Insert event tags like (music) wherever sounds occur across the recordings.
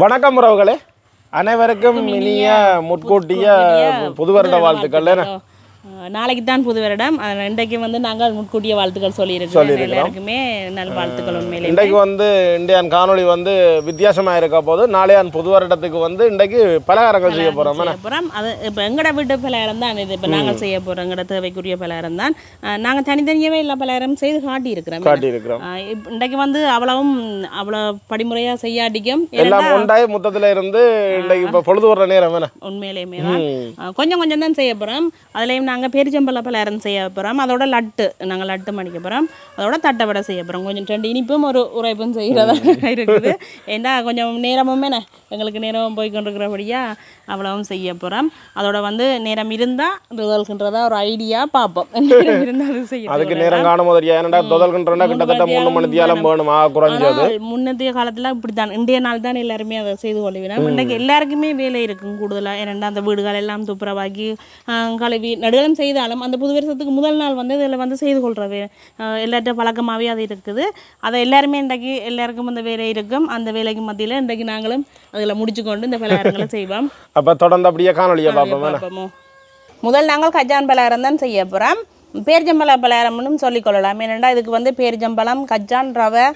வணக்கம் உறவுகளே. அனைவருக்கும் இனிய முட்கூட்டிய புது வருட வாழ்த்துக்கள். நாளைக்கு தான் புது வருடம். இன்றைக்கு வந்து நாங்கள் முன்கூட்டிய வாழ்த்துக்கள் சொல்லியிருக்கிறோம். எல்லாருக்குமே நல் வாழ்த்துக்கள் உண்மையிலே இன்றைக்கு வந்து இந்தியான் காணொளி வந்து வித்தியாசமா இருக்க போது நாளையான் புது வருடத்துக்கு வந்து இன்றைக்கு பலகாரங்கள் செய்ய என்ன? அப்புறம் அது இப்போ எங்கட வீட்டு பலகாரம் தான். இது இப்போ நாங்கள் செய்ய போகிறோம் எங்கட தேவைக்குரிய பலகாரம் தான். நாங்கள் தனித்தனியாகவே எல்லா பலகாரம் செய்து காட்டியிருக்கிறோம். காட்டி இருக்கிறோம் இன்றைக்கு வந்து அவ்வளவும் அவ்வளோ படிமுறையாக செய்யாட்டிக்கும். எல்லாம் ஒன்றாய் மொத்தத்துல இருந்து இன்றைக்கு இப்ப பொழுது வர்ற நேரம் என்ன உண்மையிலேயுமே கொஞ்சம் கொஞ்சம் தான் செய்ய போகிறோம் அதுலேயும் நாங்கள் பெருச்சம்பழ பலகாரம் செய்ய போகிறோம் அதோட லட்டு நாங்கள் லட்டு மடிக்க போகிறோம் அதோட தட்டை வடை செய்ய போகிறோம் கொஞ்சம் ரெண்டு இனிப்பும் ஒரு உரைப்பும் செய்கிறதா இருக்குது. ஏன்னா கொஞ்சம் நேரமுமே ந- எங்களுக்கு நேரம் போய் கொண்டிருக்கிறபடியா அவ்வளவும் செய்ய போகிறோம் அதோட வந்து நேரம் இருந்தால் ரிசல்ட்ன்றதா ஒரு ஐடியா பார்ப்போம் நேரம் இருந்தால் அது செய்ய அதுக்கு நேரம் காணும் போது ஏன்னா தொதல்கின்றா கிட்டத்தட்ட மூணு மணி தியாலம் வேணுமா? குறைஞ்சது. முன்னத்தைய காலத்துல இப்படி தான் இன்றைய நாள் தான் எல்லாருமே அதை செய்து கொள்ளுவினோம் இன்றைக்கு எல்லாருக்குமே வேலை இருக்கும். கூடுதலாக ஏன்னா அந்த வீடுகள் எல்லாம் துப்புரவாக்கி கழுவி நடுவலம் செய்தாலும் அந்த புது வருஷத்துக்கு முதல் நாள் வந்து இதில் வந்து செய்து கொள்றது. எல்லார்ட்ட பழக்கமாகவே அது இருக்குது. அதை எல்லாருமே இன்றைக்கு எல்லாருக்கும் அந்த வேலை இருக்கும். அந்த வேலைக்கு மத்தியில் இன்றைக்கு நாங்களும் அதில் முடிச்சு கொண்டு இந்த பலகாரங்களை (laughs) செய்வோம். அப்ப தொடர்ந்து அப்படியே காணொலியை பார்ப்போம் முதல் நாங்கள் கஜான் பலகாரம் தான் செய்ய போகிறோம் பேரிச்சம்பழ பலகாரம்னு சொல்லிக்கொள்ளலாம் ஏனெண்டா இதுக்கு வந்து பேரிச்சம்பழம் கஜான் ரவை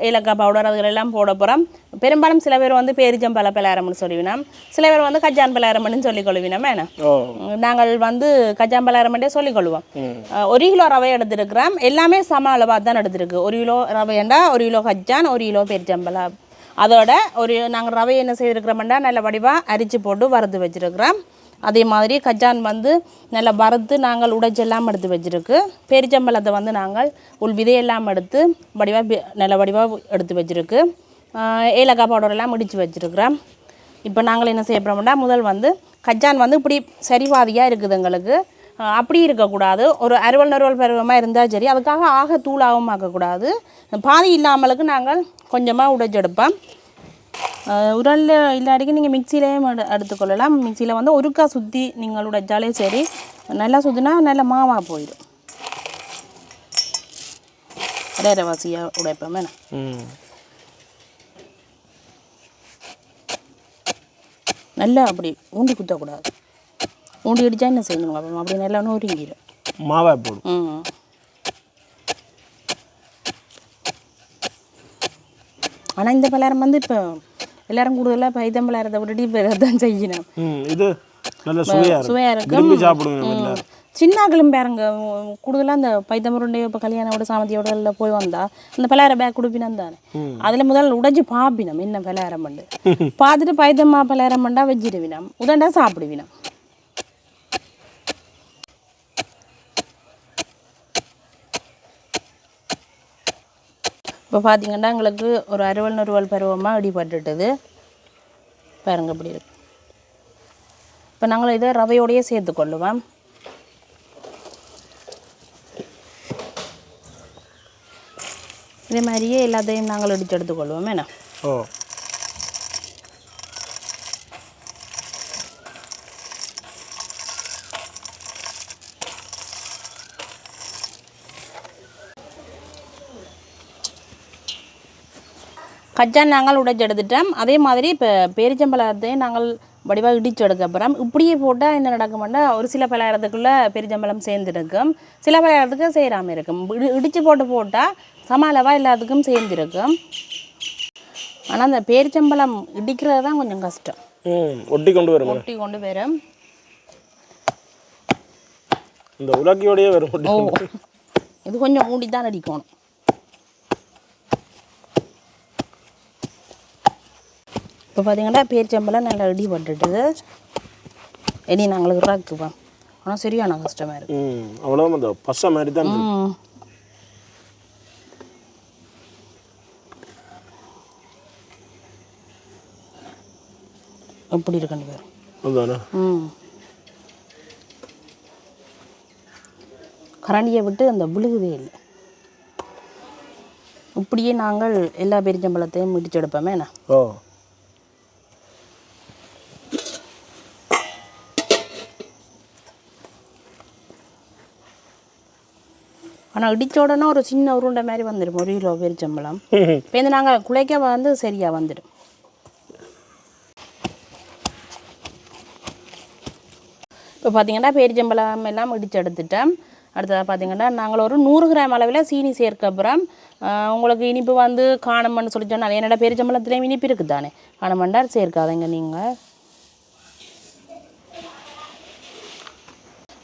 ஏலக்காய் பவுடர் அதுகளெல்லாம் போட போகிறோம் பெரும்பாலும் சில பேர் வந்து பேரிச்சம்பழ பலகாரம்னு சொல்லிவினோம் சில பேர் வந்து கஜான் பலகாரம்னு சொல்லிக்கொள்வினோம் என்ன? ஓ. நாங்கள் வந்து கஜான் பலகாரம்ட்டே சொல்லிக்கொள்வோம் ஆஹ், ஒரு கிலோ ரவை எடுத்துருக்கிறோம். எல்லாமே சம அளவாக தான் எடுத்துருக்கு. ஒரு கிலோ ரவையண்டா ஒரு கிலோ கஜான் ஒரு கிலோ பேரிச்சம்பழம் அதோட ஒரு நாங்கள் ரவை என்ன செய்திருக்கிறோம்டா நல்ல வடிவாக அரிச்சு போட்டு வறுத்து வச்சிருக்கிறோம். அதே மாதிரி கஜான் வந்து நல்லா வறுத்து நாங்கள் உடைச்செல்லாம் எடுத்து வச்சிருக்கு. பேரிச்சம்பழத்தை வந்து நாங்கள் உள் விதையெல்லாம் எடுத்து வடிவாக நல்ல வடிவாக எடுத்து வச்சிருக்கு. ஏலக்காய் பவுடர் எல்லாம் முடித்து வச்சுருக்குறோம். இப்போ நாங்கள் என்ன செய்ய போகிறோம்னா முதல் வந்து கஜான் வந்து இப்படி சரிவாதியாக இருக்குது எங்களுக்கு. அப்படி இருக்கக்கூடாது. ஒரு அறுவல் நறுவல் பருவமாக இருந்தால் சரி அதுக்காக ஆக தூளாகவும் ஆக்கக்கூடாது. பாதி இல்லாமலுக்கு நாங்கள் கொஞ்சமாக உடைச்செடுப்போம் உரல்ல இல்லாட்டிக்கு நீங்கள் மிக்சியிலையும் எடு எடுத்துக்கொள்ளலாம். மிக்சியில் வந்து ஒருக்கா சுற்றி நீங்கள் உடைச்சாலே சரி நல்லா சுற்றினா நல்ல மாவாக போயிடும். ரேரவாசியாக உடைப்போம் வேணாம் ம். நல்லா அப்படி ஊண்டி குத்தக்கூடாது ஊண்டி அடித்தா என்ன செய்யணும் அப்போ அப்படி நல்லா நொறுங்கிடும் மாவை போடும். ம். ஆனால் இந்த பலகாரம் வந்து இப்போ எல்லாரும் கூடுதலாக பைத்தம் பலகாரத்தை விட்டுட்டு இப்போ தான் செய்யணும் இது நல்ல சுவையாக இருக்கும் எல்லாரும் சின்னாக்களும் பாருங்க கூடுதலாக அந்த பைத்தமுருண்டை இப்போ கல்யாணோட சாமத்தியோட எல்லாம் போய் வந்தா அந்த பலகார பேக் கொடுப்பினம் தானே அதில் முதல்ல உடைச்சு பார்ப்பினம் என்ன பலகாரம் பண்ணு பார்த்துட்டு பைத்தம்மா பலகாரம் பண்ணா வச்சிருவினம் உதண்டா சாப்பிடுவினம் இப்போ பார்த்தீங்கன்னா எங்களுக்கு ஒரு அறுவல் நறுவல் பருவமாக அடிபட்டுட்டுது பாருங்கள் இப்படி இருக்கு. இப்போ நாங்கள் இதை ரவையோடையே சேர்த்து கொள்ளுவோம் இதே மாதிரியே எல்லாத்தையும் நாங்கள் இடித்து எடுத்துக்கொள்வோம் என்ன? ஓ. கச்சான் நாங்கள் உடைச்சு எடுத்துட்டோம் அதே மாதிரி இப்போ பேரிச்சம்பழத்தையும் நாங்கள் வடிவாக இடித்து எடுக்க போகிறோம் இப்படியே போட்டால் என்ன நடக்கும்னா ஒரு சில பலகாரத்துக்குள்ளே பெரிச்சம்பழம் சேர்ந்துருக்கும். சில பலகாரத்துக்கு சேராமல் இருக்கும். இடி இடித்து போட்டு போட்டால் சம அளவாக எல்லாத்துக்கும் சேர்ந்துருக்கும். ஆனால் அந்த பேரிச்சம்பழம் இடிக்கிறது தான் கொஞ்சம் கஷ்டம். ம் ஒட்டி கொண்டு வரும். ஒட்டி கொண்டு வரும். இந்த உலக்கியோடயே வரும். இது கொஞ்சம் மூடி தான் அடிக்கணும். இப்போ பார்த்தீங்கன்னா பேரிச்சம்பழம் நல்லா இடி பட்டுட்டுது இனி நாங்களுக்கு இறக்குவோம் ஆனால் சரியான கஷ்டமாக இருக்கு. ம் அவ்வளோ அந்த பசை மாதிரி தான் இருக்கு. எப்படி இருக்குன்னு பேர். ம். கரண்டியை விட்டு அந்த விழுகுதே இல்லை. இப்படியே நாங்கள் எல்லா பெரிச்சம்பழத்தையும் இடிச்செடுப்போமே என்ன? ஓ. ஆனால் இடித்த உடனே ஒரு சின்ன உருண்டை மாதிரி வந்துடும் ஒரு கிலோ பெருச்சம்பளம் இப்போ இந்த நாங்கள் குலைக்க வந்து சரியாக வந்துடும் இப்போ பார்த்தீங்கன்னா பேரிச்சம்பழம் எல்லாம் இடித்து எடுத்துட்டேன். அடுத்ததாக பார்த்தீங்கன்னா நாங்கள் ஒரு நூறு கிராம் அளவில் சீனி சேர்க்க அப்புறம் உங்களுக்கு இனிப்பு வந்து காணமன்னு சொல்லி சொன்னால் என்னடா பேரிச்சம்பழத்துலேயும் இனிப்பு இருக்குது தானே காணமண்டா சேர்க்காதங்க நீங்கள்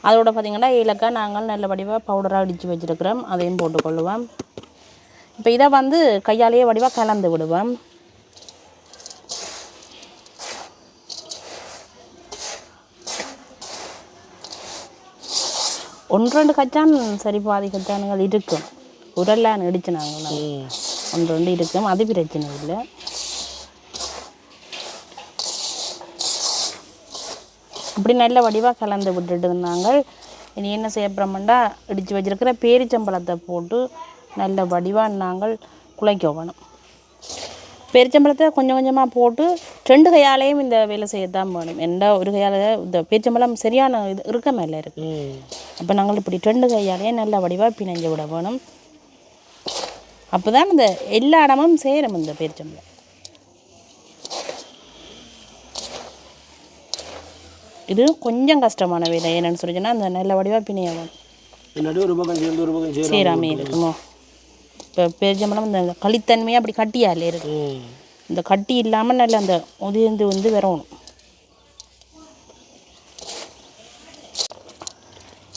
அதோட பார்த்தீங்கன்னா ஏலக்காய் நாங்கள் நல்ல வடிவாக பவுடராக அடித்து வச்சுருக்கிறோம். அதையும் போட்டுக்கொள்ளுவோம் இப்போ இதை வந்து கையாலேயே வடிவாக கலந்து விடுவோம். ஒன்று ரெண்டு கச்சான் சரி பாதி கச்சானுங்கள் இருக்கும் உரல்லாம் இடிச்சு நாங்கள் ஒன்று ரெண்டு இருக்கும் அது பிரச்சனை இல்லை. இப்படி நல்ல வடிவாக கலந்து விட்டுட்டு நாங்கள் இனி என்ன செய்ய போகிறோம்னா இடித்து வச்சிருக்கிற பேரிச்சம்பழத்தை போட்டு நல்ல வடிவாக நாங்கள் குலைக்க வேணும் பேரிச்சம்பழத்தை கொஞ்சம் கொஞ்சமாக போட்டு ரெண்டு கையாலேயும் இந்த வேலை செய்யத்தான் வேணும். எந்த ஒரு கையால் இந்த பேரிச்சம்பழம் சரியான இது இருக்க மேலே இருக்குது அப்போ நாங்கள் இப்படி ரெண்டு கையாலேயே நல்ல வடிவாக பிணைஞ்சு விட வேணும். அப்போ தான் இந்த எல்லா இடமும் சேரும் இந்த பேரிச்சம்பழம் இது கொஞ்சம் கஷ்டமான வேலை. என்னன்னு சொல்லி சொன்னா அந்த நல்ல வடிவாக பிணைய வேணும் முன்னாடி ஒரு பக்கம் சேர்ந்து ஒரு பக்கம் சேரும் இருக்குமோ. இப்போ பேரிச்சம்பழம் இந்த களித்தன்மையாக அப்படி கட்டியாலே இருக்கு. இந்த கட்டி இல்லாமல் நல்ல அந்த உதிர்ந்து வந்து வரணும்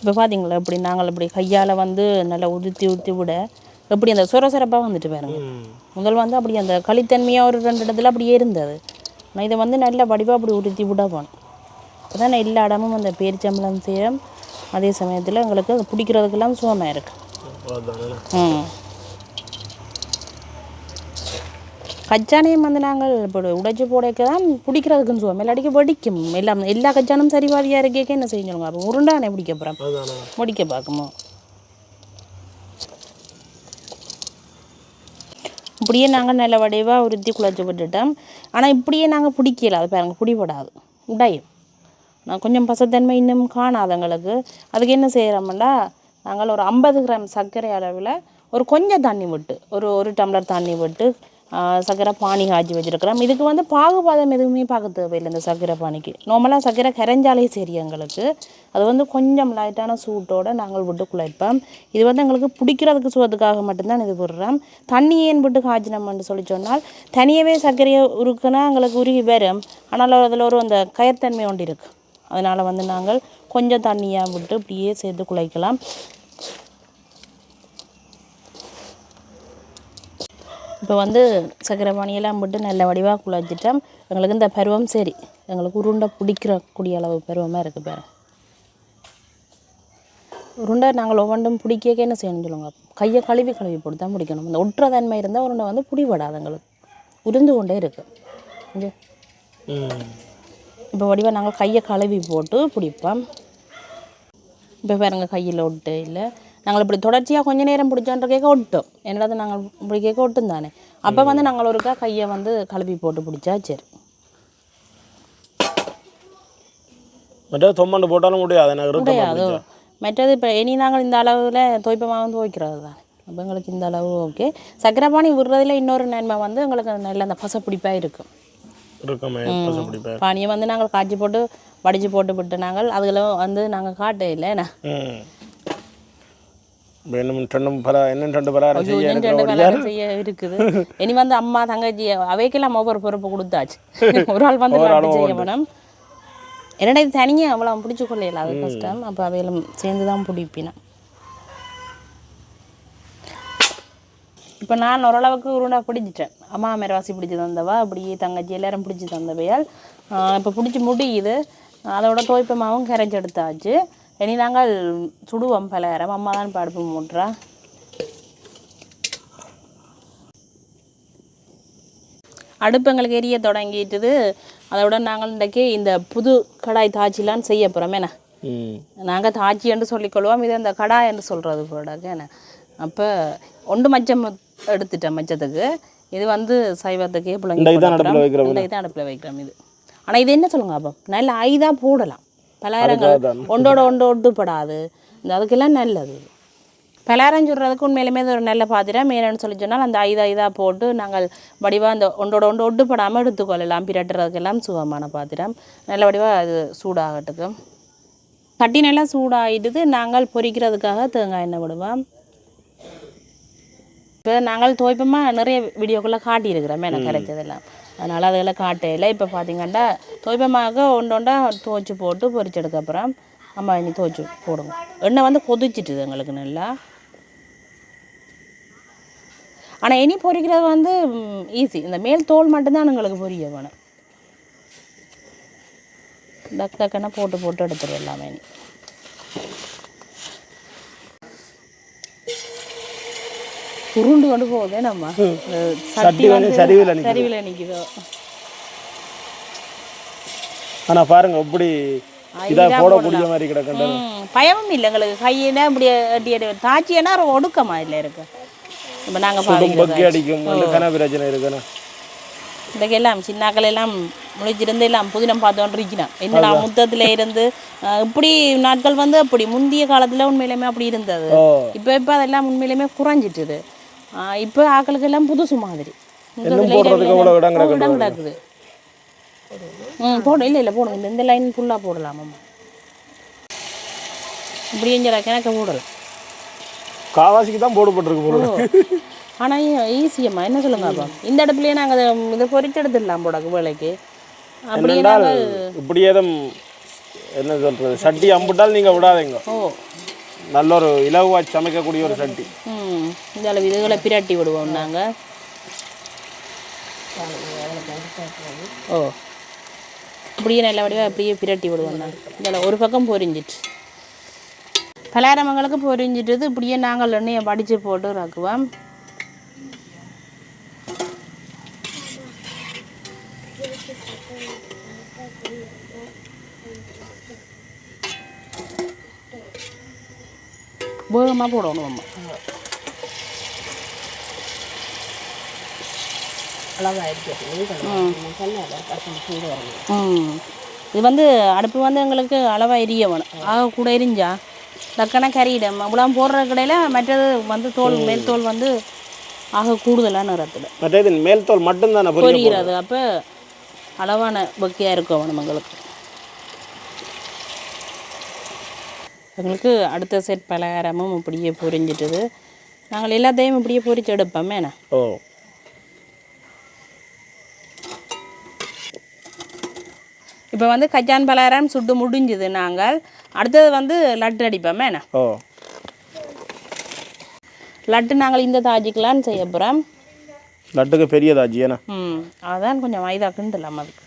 இப்போ பார்த்தீங்களா இப்படி நாங்கள் இப்படி கையால் வந்து நல்லா உதுத்தி ஊற்றி விட எப்படி அந்த சொர சொரப்பாக வந்துட்டு பாருங்க. முதல் வந்து அப்படி அந்த களித்தன்மையாக ஒரு ரெண்டு இடத்துல அப்படியே இருந்தது. ஆனால் இதை வந்து நல்ல வடிவாக அப்படி உறுத்தி விட போகணும் தான் எல்லா இடமும் அந்த பேரிச்சம்பழம் சேரும் அதே சமயத்தில் எங்களுக்கு அது பிடிக்கிறதுக்கெல்லாம் சுகமாக இருக்குது ம். கச்சானையும் வந்து நாங்கள் இப்போ உடைச்சி போடைக்க தான் பிடிக்கிறதுக்குன்னு சொல்லுவோம் இல்லாட்டிக்கு வெடிக்கும். எல்லாம் எல்லா கச்சானும் சரிவாதியாக இருக்கேக்க என்ன செய்யணும் அப்போ உருண்டானே பிடிக்க போகிறோம் முடிக்க பார்க்குமோ இப்படியே நாங்கள் நல்ல வடிவாக உருத்தி குழச்சி விட்டுட்டோம் ஆனால் இப்படியே நாங்கள் பிடிக்கல. அது பாருங்க பிடிபடாது. உடையும். நான் கொஞ்சம் பசத்தன்மை இன்னும் காணாதவங்களுக்கு அதுக்கு என்ன செய்கிறோம்னா நாங்கள் ஒரு ஐம்பது கிராம் சர்க்கரை அளவில் ஒரு கொஞ்சம் தண்ணி விட்டு ஒரு ஒரு டம்ளர் தண்ணி விட்டு சர்க்கரை பானி காய்ச்சி வச்சுருக்கிறோம். இதுக்கு வந்து பாகுபாதம் எதுவுமே பார்க்க தேவையில்லை இந்த சர்க்கரை பானிக்கு. நார்மலாக சர்க்கரை கரைஞ்சாலே சரி எங்களுக்கு. அது வந்து கொஞ்சம் லைட்டான சூட்டோட நாங்கள் விட்டு குழைப்போம். இது வந்து எங்களுக்கு பிடிக்கிறதுக்கு சுவதுக்காக மட்டும்தான் இது விடுறோம். தண்ணி ஏன் விட்டு காய்ச்சினோம்னு சொல்லி சொன்னால் தனியாகவே சர்க்கரையை உருக்குன்னா எங்களுக்கு உருகி வரும். ஆனால் அதில் ஒரு அந்த கயர்த்தன்மை ஒன்று இருக்குது அதனால் வந்து நாங்கள் கொஞ்சம் தண்ணியாக விட்டு இப்படியே சேர்த்து குழைக்கலாம். இப்போ வந்து சக்கரை பானியெல்லாம் போட்டு நல்ல வடிவாக குழைச்சிட்டோம் எங்களுக்கு இந்த பருவம் சரி. எங்களுக்கு உருண்டை பிடிக்கிற கூடிய அளவு பருவமாக இருக்குது பாரு. உருண்டை நாங்கள் ஒவ்வொன்றும் பிடிக்க என்ன செய்யணும்னு சொல்லுவாங்க? கையை கழுவி கழுவி போட்டு தான் பிடிக்கணும். இந்த ஒட்டுற தன்மை இருந்தால் உருண்டை வந்து பிடிபடாது எங்களுக்கு. உருந்து கொண்டே இருக்குது ம். இப்போ வடிவாக நாங்கள் கையை கழுவி போட்டு பிடிப்போம். இப்போ பாருங்க கையில் ஒட்டு இல்லை. நாங்கள் இப்படி தொடர்ச்சியாக கொஞ்ச நேரம் பிடிச்சோன்ற கேட்க ஒட்டும். என்னடா நாங்கள் இப்படி கேட்க ஒட்டும் தானே? அப்போ வந்து நாங்கள் ஒருக்கா கையை வந்து கழுவி போட்டு பிடிச்சா சரி. மற்ற தொம்மண்டு போட்டாலும் முடியாது முடியாது. மற்றது இப்போ இனி நாங்கள் இந்த அளவில் துவைப்பமாக வந்து துவைக்கிறது தான். அப்போ எங்களுக்கு இந்த அளவு ஓகே சக்கரை பானி விடுறதுல இன்னொரு நன்மை வந்து எங்களுக்கு நல்ல அந்த பசப்பிடிப்பாக இருக்கும். பானியை வந்து நாங்கள் காய்ச்சி போட்டு வடித்து போட்டு விட்டு நாங்கள் அதில் வந்து நாங்கள் காட்ட இல்லை. என்ன? ம் இப்போ இன்னும் ரெண்டும் பல இன்னும் ரெண்டு பலகாரம் செய்ய இன்னும் இருக்கிற ரெண்டு வேலை செய்ய இருக்குது. இனி வந்து அம்மா தங்கச்சி அவைக்கெல்லாம் ஒவ்வொரு பொறுப்பு கொடுத்தாச்சு. ஒரு ஆள் வந்து செய்ய வேணும் என்னடா இது தனியாக அவ்வளோ பிடிச்சி கொள்ளையில அது கஷ்டம். அப்போ அவையிலும் சேர்ந்து தான் பிடிப்பினேன் இப்போ நான் ஓரளவுக்கு உருண்டா பிடிச்சிட்டேன் அம்மா மேரவாசி பிடிச்சி தந்தவா அப்படியே தங்கச்சி எல்லாரும் பிடிச்சி தந்தவையால் இப்போ பிடிச்சி முடியுது. அதோட தோய்ப்பமாவும் கரைச்சி எடுத்தாச்சு இனி நாங்கள் சுடுவோம் பலகாரம். அம்மா தான் இப்போ அடுப்பு மூட்டுறா அடுப்பு எங்களுக்கு எரிய தொடங்கிட்டுது. அதோட நாங்கள் இன்றைக்கி இந்த புது கடாய் தாச்சிலாம் செய்ய போகிறோம் என்ன? நாங்கள் தாச்சி என்று சொல்லிக்கொள்வோம் இது அந்த கடாய் என்று சொல்கிறது போடாக்க என்ன? அப்போ ஒன்று மச்சம் எடுத்துட்டேன் மச்சத்துக்கு இது வந்து சைவத்துக்கே இந்த இதான் அடுப்புல வைக்கிற பிள்ளைங்க இந்த அடுப்பில் வைக்கிறோம் இது. ஆனால் இது என்ன சொல்லுங்க அப்போ? நல்ல ஐதாக போடலாம். பலகாரங்கள் ஒன்றோட ஒன்று ஒட்டுப்படாது இந்த அதுக்கெல்லாம் நல்லது. பலகாரம் சுடுறதுக்கு உண்மையிலுமே ஒரு நல்ல பாத்திரம். ஏன்னு சொல்லி சொன்னால் அந்த ஐதா ஐதாக போட்டு நாங்கள் வடிவாக அந்த ஒன்றோட ஒன்று ஒட்டுப்படாமல் எடுத்துக்கொள்ளலாம். பிரட்டுறதுக்கெல்லாம் சுகமான பாத்திரம். நல்ல வடிவாக அது சூடாகட்டுக்கு சட்டி நல்லா சூடாயிடுது. நாங்கள் பொரிக்கிறதுக்காக தேங்காய் எண்ணெய் விடுவோம் இப்போ நாங்கள் துவைப்பமாக நிறைய வீடியோக்குள்ளே காட்டியிருக்கிறோம். எனக்கு கிடைச்சதெல்லாம். அதனால் அதெல்லாம் காட்டையில் இப்போ பார்த்தீங்கன்னா துவைப்பமாக ஒன்று ஒன்றா துவைச்சி போட்டு பொரிச்செடுக்க அப்புறம் அம்மா இனி துவைச்சி போடுங்க எண்ணெய் வந்து கொதிச்சிட்டுது எங்களுக்கு நல்லா. ஆனால் இனி பொரிக்கிறது வந்து ஈஸி இந்த மேல் தோல் மட்டும்தான் எங்களுக்கு பொரிய வேணும். டக் டக்குன்னு போட்டு போட்டு எடுத்துரும் எல்லாமே இனி. உருண்டு கொண்டு போகுதே நம்ம. சட்டி வந்து சரிவில். சரிவில் நிற்கிதோ ஆனா பாருங்க எப்படி இதா போடக்கூடிய மாதிரி கிடக்கண்ட ம் பயமும் இல்லை எங்களுக்கு. கையினா இப்படி அடி அடி தாச்சியனா ஒடுக்கமா இல்லை இருக்கு. இப்போ நாங்கள் பக்கி அடிக்கும். கன பிரச்சனை இருக்குண்ணா இன்றைக்கு எல்லாம் சின்னாக்கள் எல்லாம் முழிச்சிருந்து எல்லாம் புதினம் பார்த்துட்டு இருக்கிறான் என்னடா முத்தத்தில் இருந்து இப்படி நாட்கள் வந்து அப்படி முந்தைய காலத்தில் உண்மையிலுமே அப்படி இருந்தது. இப்போ இப்போ அதெல்லாம் உண்மையிலுமே குறைஞ்சிட்டுது. இப்போ ஆக்களுக்கு எல்லாம் புதுசு மாதிரி. இடம் கிடக்குது. ம் போடும் இல்லை இல்லை போடுங்க இந்த- லைன் ஃபுல்லாக போடலாம்? அம்மா இப்படி எஞ்சிட கிணக்க போடலாம் காவாசிக்கு தான் போடப்பட்டிருக்கு போல. ஆனால் ஈஸியம்மா என்ன சொல்லுங்க அப்போ? இந்த இடத்துலயே நாங்கள் இதை பொறிச்சு எடுத்துடலாம் போடக்கு வேலைக்கு. அப்படியே நாங்கள் இப்படி ஏதும் என்ன சொல்றது சட்டி அம்புட்டால் நீங்க விடாதீங்க. ஓ. நல்ல ஒரு இலகுவா சமைக்கக்கூடிய ஒரு சட்டி. இந்த அளவு இதுகளை பிரட்டி விடுவோம் நாங்கள் ஓ அப்படியே நல்ல வடிவாக அப்படியே பிரட்டி விடுவோம் நாங்கள் இதில் ஒரு பக்கம் பொரிஞ்சிட்டு பலாரமங்களுக்கு பொரிஞ்சிட்டது இப்படியே நாங்கள் எண்ணெயை வடித்து போட்டு ரக்குவோம் வேகமாக போடணும் அம்மா இது வந்து அடுப்பு வந்து எங்களுக்கு அளவாக எரிய வேணும் ஆக கூட எரிஞ்சா டக்குனா கறியிடும். அவ்வளோ போடுற கடையில் மற்றது வந்து தோல் மேல் தோல் வந்து ஆக கூடுதலான நிறத்தில் மற்றது மேல் தோல் மட்டும்தானே பொரிகிறது அப்போ அளவான பக்கியாக இருக்கும் வேணும் எங்களுக்கு. எங்களுக்கு அடுத்த செட் பலகாரமும் இப்படியே பொரிஞ்சிட்டுது. நாங்கள் எல்லாத்தையும் இப்படியே பொரிச்சு எடுப்போம். என்ன? ஓ. இப்போ வந்து கச்சான் பலகாரம் சுட்டு முடிஞ்சுது நாங்கள். அடுத்தது வந்து லட்டு அடிப்போம் என்ன? ஓ. லட்டு நாங்கள் இந்த தாஜிக்கலான்னு செய்ய போகிறோம் லட்டுக்கு பெரியதாச்சு ஏன்னா ம் அதான் கொஞ்சம் மைதா கிண்டலாம் அதுக்கு.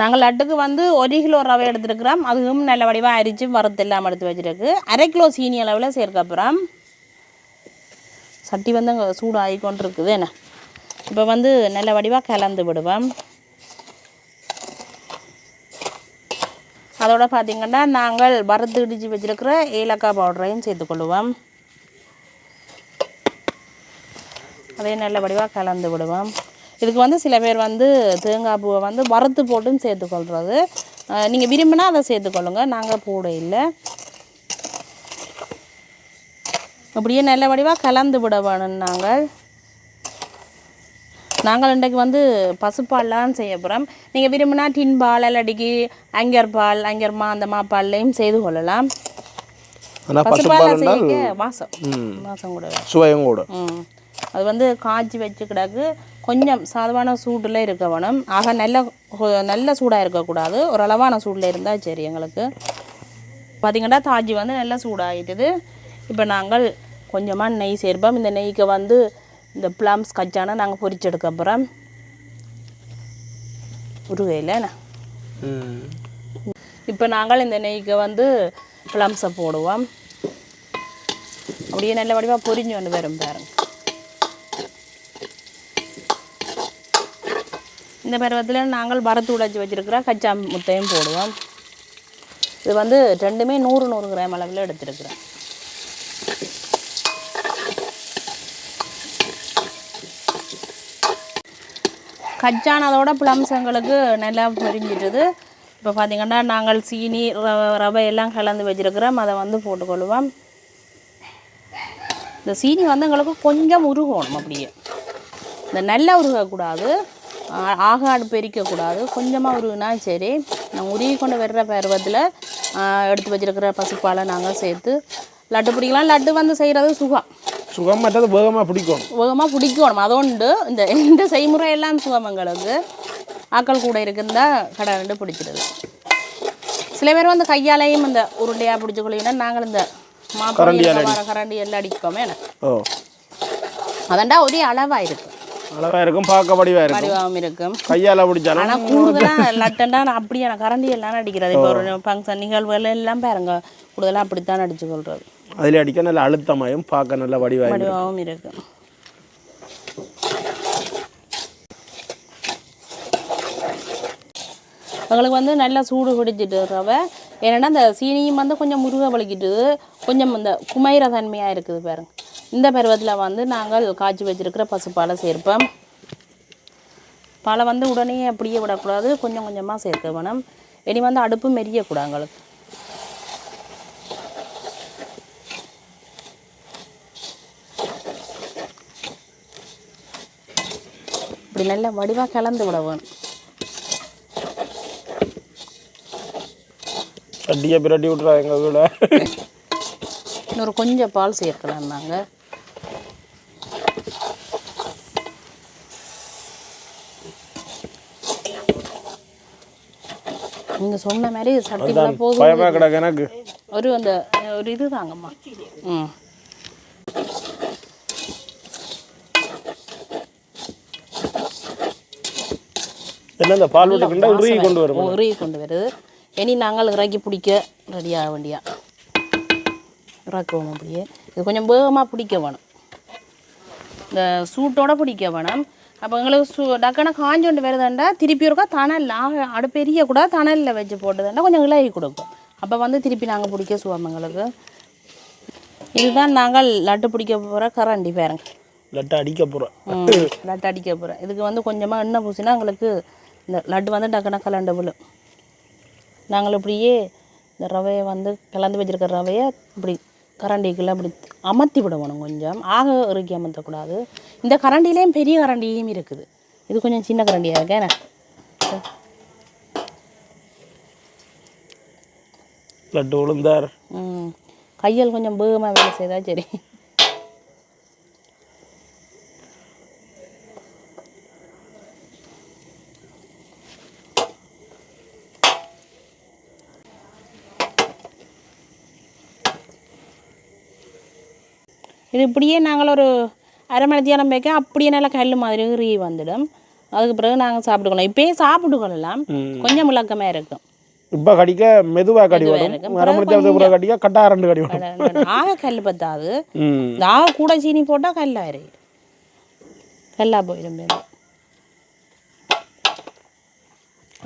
நாங்கள் லட்டுக்கு வந்து ஒரு கிலோ ரவை எடுத்துருக்குறோம். அதுவும் நல்ல வடிவாக அரிச்சு வறுத்து எல்லாம் எடுத்து வச்சிருக்கு. அரை கிலோ சீனி அளவில் சேர்க்க அப்புறம் சட்டி வந்து அங்கே சூடாகி கொண்டு இருக்குது என்ன? இப்போ வந்து நல்ல வடிவாக கலந்து விடுவோம். அதோட பார்த்தீங்கன்னா நாங்கள் வறுத்து இடித்து வச்சிருக்கிற ஏலக்காய் பவுடரையும் சேர்த்துக்கொள்ளுவோம் அதையும் நல்ல வடிவாக கலந்து விடுவோம். இதுக்கு வந்து சில பேர் வந்து தேங்காய் பூவை வந்து வறுத்து போட்டும் சேர்த்துக்கொள்கிறது நீங்கள் விரும்பினா அதை சேர்த்துக்கொள்ளுங்க நாங்கள் போட இல்லை. அப்படியே நல்ல வடிவாக கலந்து விட வேணும் நாங்கள். நாங்கள் இன்றைக்கு வந்து பசுப்பால்லாம் செய்ய போகிறோம் நீங்கள் விரும்பினா டின் பால் இல்லாட்டிக்கு அங்கர் பால் அங்கர்மா அந்த மாப்பால்லையும் செய்து கொள்ளலாம். பசுப்பால் வாசம் ம். வாசம். கூட சுவையும் கூட. ம். அது வந்து காய்ச்சி வச்சு கிடக்கு. கொஞ்சம் சாதமான சூடில் இருக்க வேணும். ஆக நல்ல நல்ல சூடாக இருக்கக்கூடாது. ஒரு அளவான சூடில் இருந்தால் சரி எங்களுக்கு. பார்த்திங்கன்னா தாஜி வந்து நல்லா சூடாகிட்டுது இப்போ நாங்கள் கொஞ்சமாக நெய் சேர்ப்போம். இந்த நெய்க்கு வந்து இந்த ப்ளம்ஸ் கச்சான நாங்கள் பொரிச்செடுக்க போகிறோம் உருவையில் ம். இப்போ நாங்கள் இந்த நெய்க்கு வந்து ப்ளம்ஸை போடுவோம். அப்படியே நல்ல வடிவாக பொரிஞ்சு கொண்டு வரும் பாருங்க. இந்த பருவத்தில் நாங்கள் வறுத்து உடைச்சி வச்சிருக்கிற கச்சா முத்தையும் போடுவோம். இது வந்து ரெண்டுமே நூறு நூறு கிராம் அளவில் எடுத்துருக்குறேன் கச்சானதோட ப்ளம்ஸ் எங்களுக்கு நல்லா பொரிஞ்சிட்டுது இப்போ பார்த்தீங்கன்னா நாங்கள் சீனி ரவை ரவை எல்லாம் கலந்து வச்சுருக்கிறோம். அதை வந்து போட்டுக்கொள்வோம். இந்த சீனி வந்து எங்களுக்கு கொஞ்சம் உருகணும் அப்படியே. இந்த நல்லா உருகக்கூடாது. ஆகாடு ஆக கொஞ்சமாக உருகுனா சரி. நாங்கள் உருகி கொண்டு வர்ற பருவத்தில் எடுத்து வச்சுருக்கிற பசுப்பாலை நாங்கள் சேர்த்து லட்டு பிடிக்கலாம். லட்டு வந்து செய்கிறது சுகம். சுகம் மற்றது வேகமாக பிடிக்கும். வேகமாக பிடிக்கணும். அதோண்டு இந்த இந்த செய்முறையெல்லாம் சுகம் எங்களுக்கு ஆக்கள் கூட இருக்குந்தா கடை ரெண்டு பிடிச்சிடுது. சில பேர் வந்து கையாலையும் இந்த உருண்டையாக பிடிச்சி கொள்ளினா நாங்கள் இந்த மாப்பிள்ளை கரண்டி எல்லாம் அடிப்போமே ஓ. அதண்டா ஒரே அளவாக இருக்கும் அழகாக இருக்கும் பார்க்க வடிவாக இருக்கும். வடிவாகவும் இருக்கும். கையால் பிடிச்சாலும் ஆனால் கூடுதலாக லட்டண்டா நான் அப்படியே கரண்டி எல்லாம் அடிக்கிறது. இப்போ ஒரு ஃபங்க்ஷன் நிகழ்வுகள் எல்லாம் பாருங்க. கூடுதலாக அப்படித்தான் அடிச்சு கொள்றது அதில் அடிக்க நல்ல அழுத்தமாயும் பார்க்க நல்ல வடிவாயும் இருக்கும் எங்களுக்கு வந்து நல்லா சூடு பிடிச்சிட்டு ரவை. ஏன்னா அந்த சீனியும் வந்து கொஞ்சம் முருக வலிக்கிட்டு கொஞ்சம் இந்த குமைர தன்மையாக இருக்குது பாருங்க. இந்த பருவத்தில் வந்து நாங்கள் காய்ச்சி வச்சிருக்கிற பசுப்பாலை சேர்ப்போம். பாலை வந்து உடனே அப்படியே விடக்கூடாது. கொஞ்சம் கொஞ்சமாக சேர்க்க வேணும் இனி வந்து அடுப்பு மெரியக்கூடாது எங்களுக்கு. இப்படி நல்லா வடிவாக கலந்து விட வேணும் சட்டியை பிரட்டி விட்றா எங்கள் வீட இன்னொரு கொஞ்சம் பால் சேர்க்கலாம் நாங்கள் நீங்கள் சொன்ன மாதிரி சட்டிக்குள்ள போதும். எனக்கு. ஒரு அந்த ஒரு இது தாங்கம்மா. ம். என்ன இந்த பால் விட்டுக்கிண்டா உருகி கொண்டு வரும்? உருகி கொண்டு வருது. இனி நாங்கள் இறக்கி பிடிக்க ரெடியாக வேண்டியா? இறக்குவோம் அப்படியே. இது கொஞ்சம் வேகமாக பிடிக்க வேணும். இந்த சூட்டோட பிடிக்க வேணும். அப்போ எங்களுக்கு சூ டக்குன்னு காஞ்சோண்டு வருதுண்டா திருப்பி ஒருக்கா தணல் ஆக அடுப்பெரிய கூட தணலில் வச்சு போட்டதுண்டா கொஞ்சம் இலகி கொடுக்கும். அப்போ வந்து திருப்பி நாங்கள் பிடிக்க சுவோம் எங்களுக்கு. இதுதான் நாங்கள் லட்டு பிடிக்க போகிற கரண்டி பாருங்க. லட்டை அடிக்க போகிறேன் ம், லட்டு அடிக்க போகிறேன் இதுக்கு வந்து கொஞ்சமாக எண்ணெய் பூசினா எங்களுக்கு இந்த லட்டு வந்து டக்குன கலண்டு விழும் நாங்கள் இப்படியே இந்த ரவையை வந்து கலந்து வச்சிருக்கிற ரவையை இப்படி கரண்டிக்குள்ளே அப்படி அமர்த்தி விடணும் கொஞ்சம். ஆக இறுக்கி அமர்த்தக்கூடாது. இந்த கரண்டிலேயும் பெரிய கரண்டியும் இருக்குது. இது கொஞ்சம் சின்ன கரண்டியாக இருக்கேன் லட்டு விழுந்தார் ம். கையால் கொஞ்சம் வேகமாக வேலை செய்தா சரி. இது இப்படியே நாங்கள் ஒரு அரை மணி தியானம் வைக்க அப்படியே நல்லா கல் மாதிரி ரீ வந்துடும். அதுக்கு பிறகு நாங்கள் சாப்பிட்டுக்கணும் இப்பயே சாப்பிட்டு கொள்ளலாம் கொஞ்சம் விளக்கமாக இருக்கும். இப்போ கடிக்க மெதுவாக கடி வரும். அரை மணி நேரத்துக்கு பிறகு கடிக்க கட்டா ரெண்டு கடி வரும். ஆக கல் பத்தாது. ஆக கூட சீனி போட்டால் கல்லாயிரும் கல்லா போயிடும்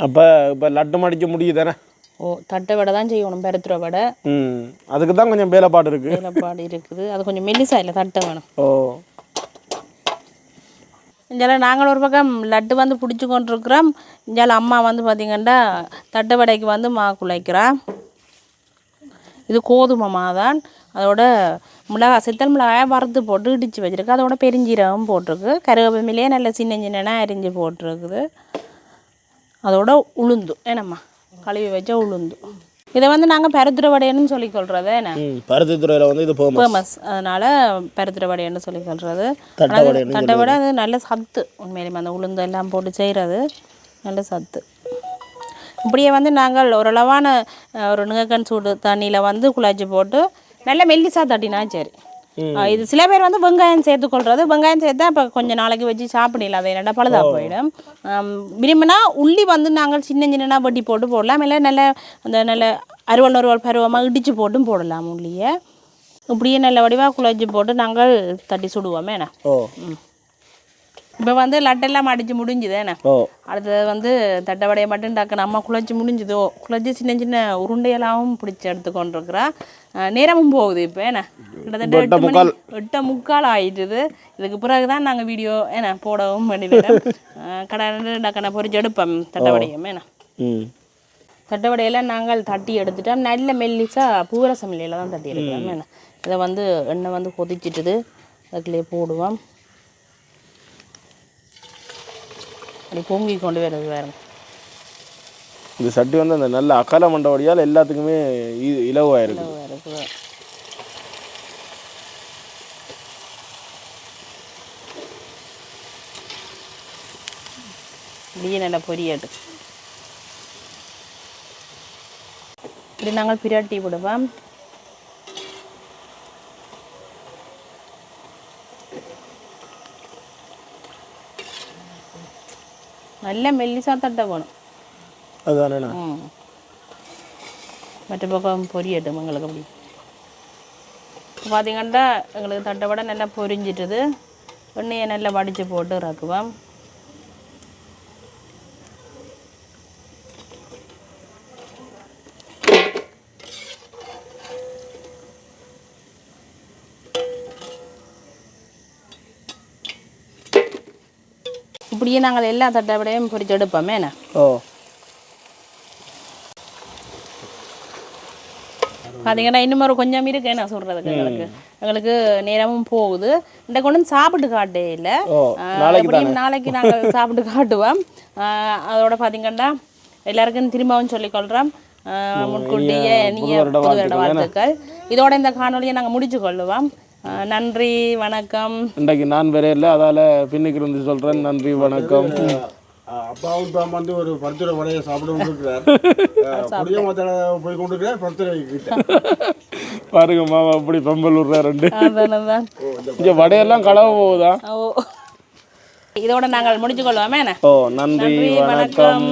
அப்போ இப்போ லட்டு மடிக்க முடியுதானே ஓ தட்டை வடை தான் செய்யணும் பருத்துற வடை. ம் அதுக்கு தான் கொஞ்சம் வேலைப்பாடு இருக்குது வேலைப்பாடு இருக்குது. அது கொஞ்சம் மெல்லிசா இல்லை தட்டை வேணும். ஓ. இஞ்சால நாங்கள் ஒரு பக்கம் லட்டு வந்து பிடிச்சி கொண்டிருக்கிறோம் இஞ்சால அம்மா வந்து பார்த்திங்கன்னா தட்டை வடைக்கு வந்து மா குழைக்கிறா இது கோதுமை மா தான். அதோட மிளகாய் சித்தல் மிளகாயை வறுத்து போட்டு இடித்து வச்சிருக்கு. அதோட பெருஞ்சீரகம் போட்டிருக்கு. கருவேப்பிலையே நல்ல சின்ன சின்னனா அரிஞ்சு போட்டிருக்குது. அதோட உளுந்து என்னம்மா? கழுவி வச்ச உளுந்து. இதை வந்து நாங்கள் பருத்துற வடைன்னு சொல்லி கொள்றது என்ன? பருத்தித்துறையில் வந்து இது ஃபேமஸ் அதனால் பருத்துற வடைன்னு சொல்லி சொல்கிறது தட்டை வடை அது நல்ல சத்து. உண்மையிலுமே அந்த உளுந்து எல்லாம் போட்டு செய்கிறது நல்ல சத்து. இப்படியே வந்து நாங்கள் ஓரளவான ஒரு நிகக்கன் சூடு தண்ணியில் வந்து குழாச்சி போட்டு நல்ல மெல்லிசா தட்டினா சரி. இது சில பேர் வந்து வெங்காயம் சேர்த்துக்கொள்றது. வெங்காயம் சேர்த்தா இப்போ கொஞ்சம் நாளைக்கு வச்சு சாப்பிடல அதை என்னடா பழுதா போயிடும். விரும்பினா உள்ளி வந்து நாங்கள் சின்ன சின்னனா வெட்டி போட்டு போடலாம். இல்லை நல்ல அந்த நல்ல அறுவல் அறுவல் பருவமாக இடித்து போட்டும் போடலாம் உள்ளியை. இப்படியே நல்ல வடிவாக குழச்சி போட்டு நாங்கள் தட்டி சுடுவோமே. என்ன ஓ. இப்போ வந்து லட்டெல்லாம் அடித்து முடிஞ்சுது என்ன? ஓ. அடுத்தது வந்து தட்டை வடையை மட்டும் டக்குன்னு அம்மா குழச்சி முடிஞ்சுதோ. குழச்சி சின்ன சின்ன உருண்டையெல்லாம் பிடிச்சி எடுத்துக்கொண்டிருக்கிறா அஹ் நேரமும் போகுது இப்போ என்ன? கிட்டத்தட்ட எட்டு மணி எட்டு முக்கால் ஆயிட்டுது. இதுக்கு பிறகு தான் நாங்கள் வீடியோ என்ன போடவும் வேண்டியது கடை டக்குன பொறிச்சு எடுப்போம் தட்டை வடையும் என்ன? ம். தட்டை வடையெல்லாம் நாங்கள் தட்டி எடுத்துட்டோம். நல்ல மெல்லிசா பூரசம் இல்லையில தான் தட்டி எடுக்கிறோம் என்ன? இதை வந்து எண்ணெய் வந்து கொதிச்சிட்டுது. அதுக்குள்ளே போடுவோம். அப்படி பொங்கி கொண்டு வருது பாருங்க இந்த சட்டி வந்து அந்த நல்ல அகல மண்டபடியால் எல்லாத்துக்குமே இ- இலகுவா இருக்கு இருக்குது இப்படியே நல்லா பொரியட்டு இப்படி நாங்கள் பிரட்டி விடுவோம். நல்ல மெல்லிசா தட்ட வேணும் அதுதானேண்ணா ம் மற்ற பக்கம் பொரியட்டும் எங்களுக்கு அப்படி பார்த்தீங்கன்னா எங்களுக்கு தட்டை விட நல்லா பொரிஞ்சிட்டுது எண்ணெயை நல்லா வடித்து போட்டு இறக்குவோம் இப்படியே நாங்கள் எல்லா தட்டை விடையும் பொரிச்சு எடுப்போமே. என்ன? ஓ. பார்த்தீங்கன்னா இன்னும் ஒரு கொஞ்சம் இருக்கு என்ன சொல்கிறதுக்கு எங்களுக்கு? எங்களுக்கு நேரமும் போகுது. இந்த கொண்டு சாப்பிட்டு காட்டே இல்லை. ஓ நாளைக்கு நாங்கள் (laughs) சாப்பிட்டு காட்டுவோம். அதோட பார்த்தீங்கன்னா எல்லாருக்கும் திரும்பவும் சொல்லிக்கொள்கிறோம் முன்கூட்டியே நீங்கள் புது வருட வாழ்த்துக்கள் இதோட இந்த காணொலியை நாங்கள் முடிச்சு கொள்ளுவோம். நன்றி வணக்கம். இன்றைக்கு நான் வேற இல்லை அதால் பின்னுக்கு இருந்து சொல்கிறேன் நன்றி வணக்கம். அப்பாவும் தான் வந்து ஒரு பருத்துறை வடையை சாப்பிட கொண்டிருக்கிறார். (laughs) புளிய போய் கொண்டிருக்கிறார் பருத்துறை கிட்ட. (laughs) பாருங்க மாமா அப்படி பம்பல் விட்றா ரெண்டு இங்கே வடையெல்லாம் களவு போகுதா? ஓ. இதோட நாங்கள் முடிச்சு கொள்வோமே ஓ நன்றி வணக்கம்.